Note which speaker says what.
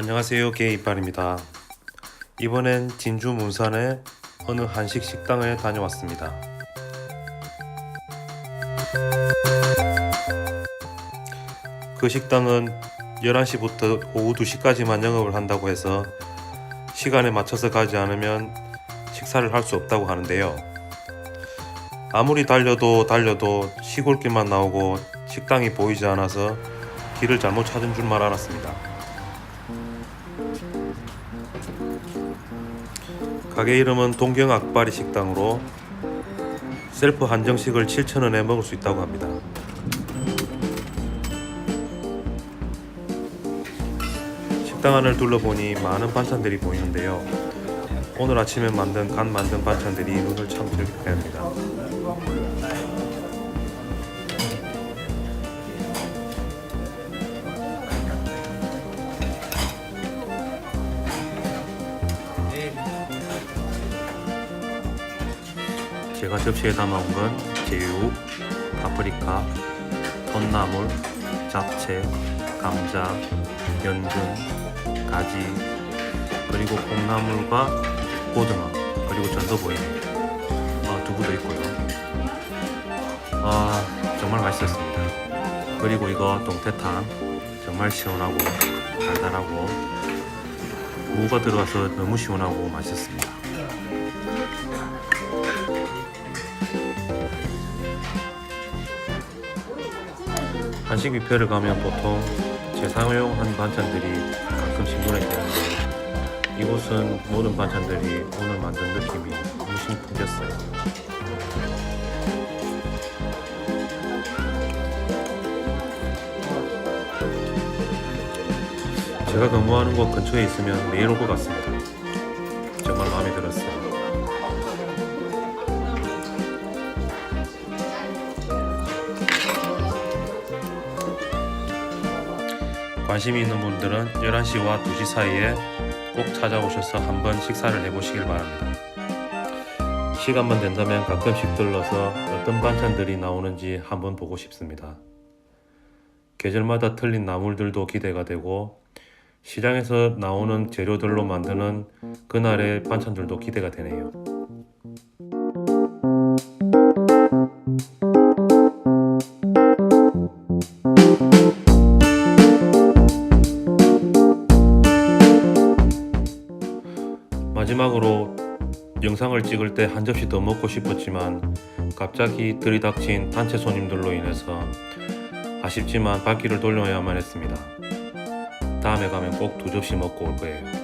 Speaker 1: 안녕하세요 게이빨입니다. 이번엔 진주 문산의 어느 한식 식당에 다녀왔습니다. 그 식당은 11시부터 오후 2시까지만 영업을 한다고 해서 시간에 맞춰서 가지 않으면 식사를 할 수 없다고 하는데요. 아무리 달려도 달려도 시골길만 나오고 식당이 보이지 않아서 길을 잘못 찾은 줄만 알았습니다 가게 이름은 동경 악바리 식당으로 셀프 한정식을 7,000원에 먹을 수 있다고 합니다. 식당 안을 둘러보니 많은 반찬들이 보이는데요. 오늘 아침에 만든 간 만든 반찬들이 눈을 참 즐겁게 합니다. 제가 접시에 담아온 건 제육, 파프리카, 톳나물, 잡채, 감자, 연근, 가지, 그리고 콩나물과 고등어, 그리고 전도보이, 아, 두부도 있고요. 아, 정말 맛있었습니다. 그리고 이거 동태탕, 정말 시원하고 달달하고 무가 들어가서 너무 시원하고 맛있었습니다. 한식 뷔페를 가면 보통 재사용한 반찬들이 가끔씩 눈에 띄는데 이곳은 모든 반찬들이 오늘 만든 느낌이 무심 풍겼어요. 제가 근무하는 곳 근처에 있으면 매일 올 것 같습니다. 관심이 있는 분들은 11시와 2시 사이에 꼭 찾아오셔서 한번 식사를 해보시길 바랍니다. 시간만 된다면 가끔씩 들러서 어떤 반찬들이 나오는지 한번 보고 싶습니다. 계절마다 틀린 나물들도 기대가 되고 시장에서 나오는 재료들로 만드는 그날의 반찬들도 기대가 되네요. 마지막으로 영상을 찍을 때 한 접시 더 먹고 싶었지만 갑자기 들이닥친 단체 손님들로 인해서 아쉽지만 발길을 돌려야만 했습니다. 다음에 가면 꼭 두 접시 먹고 올 거예요.